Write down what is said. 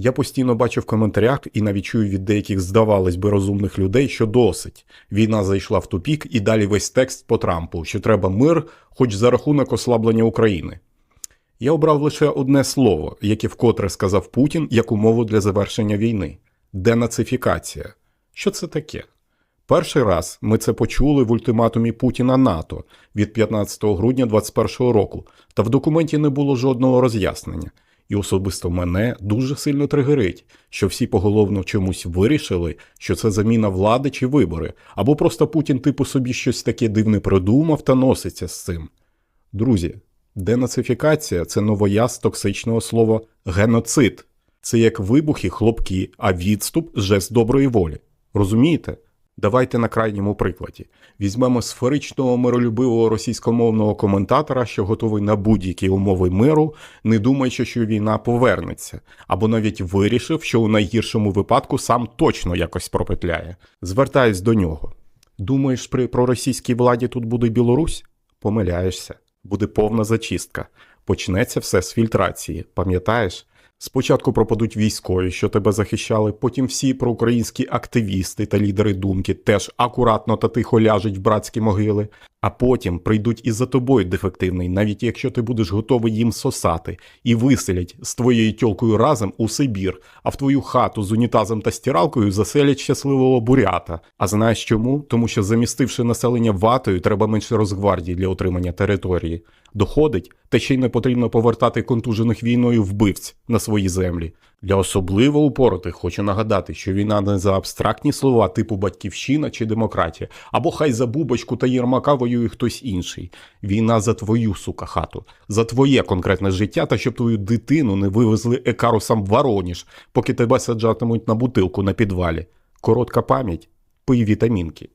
Я постійно бачу в коментарях і навіть чую від деяких, здавалось би, розумних людей, що досить. Війна зайшла в тупік, і далі весь текст по Трампу, що треба мир, хоч за рахунок ослаблення України. Я обрав лише одне слово, яке вкотре сказав Путін як умову для завершення війни денацифікація. Що це таке? Перший раз ми це почули в ультиматумі Путіна НАТО від 15 грудня 2021 року, та в документі не було жодного роз'яснення. І особисто мене дуже сильно тригерить, що всі поголовно чомусь вирішили, що це заміна влади чи вибори, або просто Путін типу собі щось таке дивне придумав та носиться з цим. Друзі, денацифікація це новояз токсичного слова геноцид. Це як вибухи, хлопки, а відступ жест доброї волі. Розумієте? Давайте на крайньому прикладі. Візьмемо сферичного миролюбивого російськомовного коментатора, що готовий на будь-які умови миру, не думаючи, що війна повернеться, або навіть вирішив, що у найгіршому випадку сам точно якось пропетляє. Звертаюсь до нього. Думаєш, при проросійській владі тут буде Білорусь? Помиляєшся. Буде повна зачистка. Почнеться все з фільтрації, пам'ятаєш? Спочатку пропадуть військові, що тебе захищали, потім всі проукраїнські активісти та лідери думки теж акуратно та тихо ляжуть в братські могили, а потім прийдуть і за тобою дефективний, навіть якщо ти будеш готовий їм сосати, і виселять з твоєю тьолкою разом у Сибір, а в твою хату з унітазом та стиралкою заселять щасливого бурята. А знаєш чому? Тому що замістивши населення ватою, треба менше розгвардії для отримання території. Доходить, та ще й не потрібно повертати контужених війною вбивць на свої землі. Для особливо упоротих хочу нагадати, що війна не за абстрактні слова типу батьківщина чи демократія, або хай за бубочку та Єрмака воює хтось інший. Війна за твою сука хату, за твоє конкретне життя та щоб твою дитину не вивезли екарусам в Вороніж, поки тебе саджатимуть на бутилку на підвалі. Коротка пам'ять, пий вітамінки.